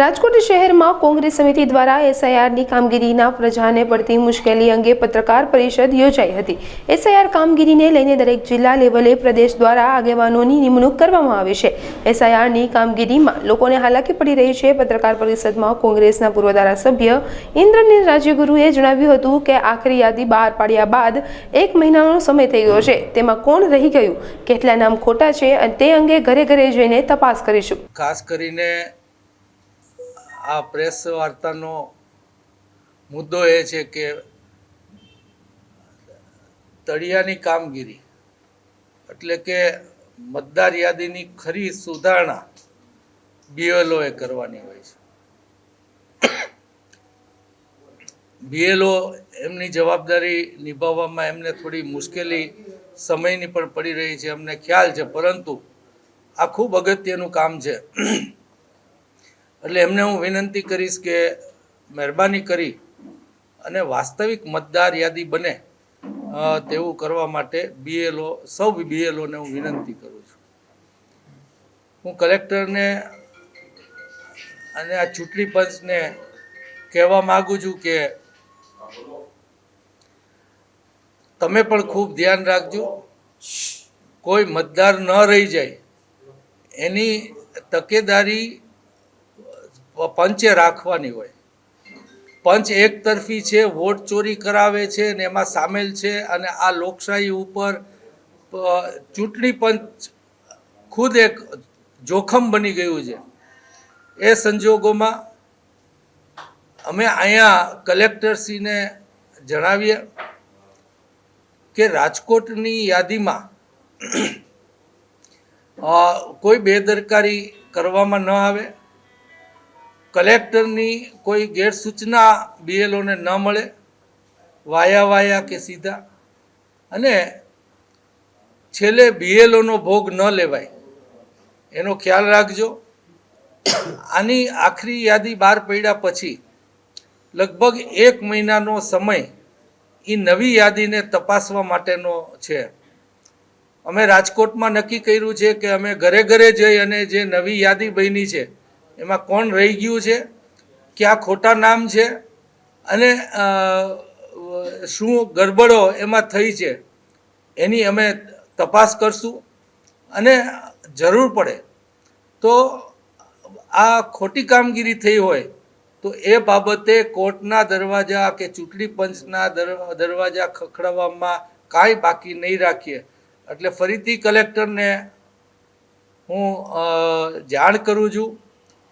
રાજકોટ શહેરમાં કોંગ્રેસ સમિતિ દ્વારા એસઆઈઆરની કામગીરીના પ્રજાને પડતી મુશ્કેલી અંગે પત્રકાર પરિષદ યોજાઈ હતી. એસઆઈઆર કામગીરીને લઈને દરેક જિલ્લા લેવલે પ્રદેશ દ્વારા આગેવાનોની નિમણૂક કરવામાં આવી છે. એસઆઈઆરની કામગીરીમાં લોકોને હાલાકી પડી રહી છે. પત્રકાર પરિષદમાં કોંગ્રેસના પૂર્વ ધારાસભ્ય ઇન્દ્રનીલ રાજ્યગુરુએ જણાવ્યું હતું કે આખરી યાદી બહાર પાડ્યા બાદ એક મહિનાનો સમય થઈ ગયો છે. તેમાં કોણ રહી ગયું? કેટલા નામ ખોટા છે? અને તે અંગે ઘરે ઘરે જઈને તપાસ કરીશું. ખાસ કરીને આ પ્રેસ વાર્તાનો મુદ્દો એ છે કે તળિયાની કામગીરી એટલે કે મતદાર યાદીની ખરી સુધારણા બીએલઓએ કરવાની હોય છે. બીએલઓ એમની જવાબદારી નિભાવવામાં એમને થોડી મુશ્કેલી સમયની પણ પડી રહી છે, અમને ખ્યાલ છે, પરંતુ આ ખૂબ અગત્યનું કામ છે. એટલે એમને હું વિનંતી કરીશ કે મહેરબાની કરી અને વાસ્તવિક મતદાર યાદી બને તેવું કરવા માટે બીએલઓ સૌ બીએલઓને હું વિનંતી કરું છું. હું કલેક્ટરને અને આ ચૂંટણી પંચને કહેવા માગું છું કે તમે પણ ખૂબ ધ્યાન રાખજો. કોઈ મતદાર ન રહી જાય, એની તકેદારી પંચે રાખવાની હોય. પંચ એક તરફી છે, વોટ ચોરી કરાવે છે ને એમાં સામેલ છે અને આ લોકશાહી ઉપર ચૂંટણી પંચ ખુદ એક જોખમ બની ગયું છે. એ સંજોગોમાં અમે અહીંયા કલેક્ટરશ્રીને જણાવીએ કે રાજકોટની યાદીમાં કોઈ બેદરકારી કરવામાં ન આવે. કલેક્ટરની કોઈ ગેરસૂચના બીએલઓને ન મળે, વાયા વાયા કે સીધા, અને છેલ્લે બીએલઓનો ભોગ ન લેવાય, એનો ખ્યાલ રાખજો. આની આખરી યાદી બહાર પડ્યા પછી લગભગ એક મહિનાનો સમય એ નવી યાદીને તપાસવા માટેનો છે. અમે રાજકોટમાં નક્કી કર્યું છે કે અમે ઘરે ઘરે જઈ અને જે નવી યાદી બની છે એમાં કોણ રહી ગયું છે? ક્યાં ખોટા નામ છે? અને શું ગડબડો એમાં થઈ છે? એની અમે તપાસ કરશું. અને જરૂર પડે તો આ ખોટી કામગીરી થઈ હોય તો એ બાબતે કોર્ટના દરવાજા કે ચૂંટણી પંચના દર- દરવાજા ખખડાવવામાં કાંઈ બાકી નહીં રાખીએ. એટલે ફરીથી કલેક્ટરને હું જાણ કરું છું.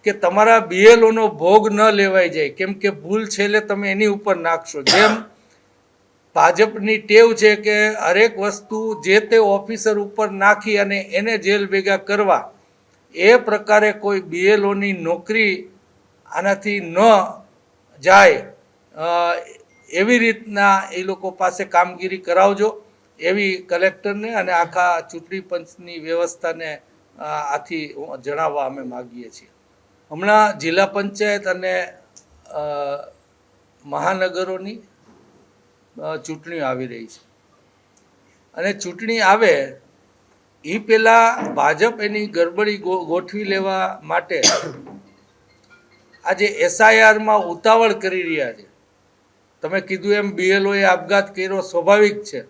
કે તમારા બીએલઓનો ભોગ ન લેવાઈ જાય. કેમ કે ભૂલ છેલ્લે તમે એની ઉપર નાખશો. જેમ ભાજપની ટેવ છે કે હરેક વસ્તુ જે તે ઓફિસર ઉપર નાખી અને એને જેલ ભેગા કરવા, એ પ્રકારે કોઈ બીએલઓની નોકરી આનાથી ન જાય એવી રીતના એ લોકો પાસે કામગીરી કરાવજો. એવી કલેક્ટરને અને આખા ચૂંટણી પંચની વ્યવસ્થાને આથી જણાવવા અમે માગીએ છીએ. હમણાં જિલ્લા પંચાયત અને મહાનગરોની ચૂંટણીઓ આવી રહી છે. અને ચૂંટણી આવે, એ પહેલાં ભાજપ એની ગડબડી ગો- ગોઠવી લેવા માટે આજે એસઆઈઆરમાં ઉતાવળ કરી રહ્યા છે. તમે કીધું એમ બીએલઓએ આપઘાત કર્યો, સ્વાભાવિક છે.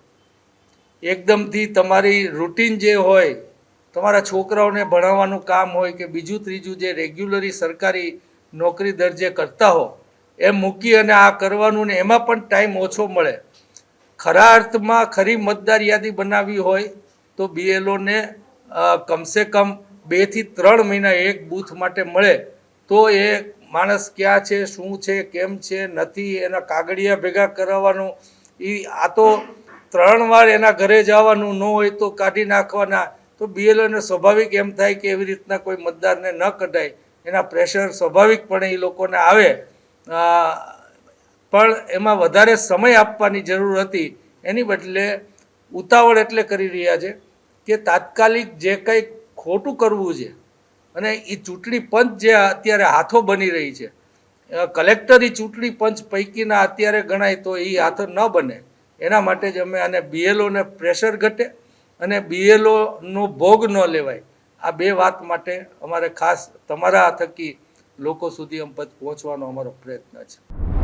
એકદમથી તમારી રૂટીન જે હોય તમારા છોકરાઓને ભણાવવાનું કામ હોય કે બીજું ત્રીજું જે રેગ્યુલરી સરકારી નોકરી દરજે કરતા હો, એમ મૂકી અને આ કરવાનું ને એમાં પણ ટાઈમ ઓછો મળે. ખરા અર્થમાં ખરી મતદાર યાદી બનાવવી હોય તો બીએલઓને કમસે કમ બેથી ત્રણ મહિના એક બૂથ માટે મળે. તો એ માણસ ક્યાં છે, શું છે, કેમ છે, નથી, એના કાગળિયા ભેગા કરાવવાનું એ આ તો ત્રણ વાર એના ઘરે જવાનું ન હોય તો કાઢી નાખવાના. તો બીએલઓને સ્વાભાવિક એમ થાય કે એવી રીતના કોઈ મતદારને ન કઢાય, એના પ્રેશર સ્વાભાવિકપણે એ લોકોને આવે. પણ એમાં વધારે સમય આપવાની જરૂર હતી. એની બદલે ઉતાવળ એટલે કરી રહ્યા છે કે તાત્કાલિક જે કંઈ ખોટું કરવું છે અને એ ચૂંટણી પંચ જે અત્યારે હાથો બની રહી છે કલેક્ટર એ ચૂંટણી પંચ પૈકીના અત્યારે ગણાય તો એ હાથો ન બને. એના માટે જ અમે આને બીએલઓને પ્રેશર ઘટે અને બીએલઓનો ભોગ ન લેવાય. આ બે વાત માટે અમારે ખાસ તમારા થકી લોકો સુધી અંપત પહોંચવાનો અમારો પ્રયત્ન છે.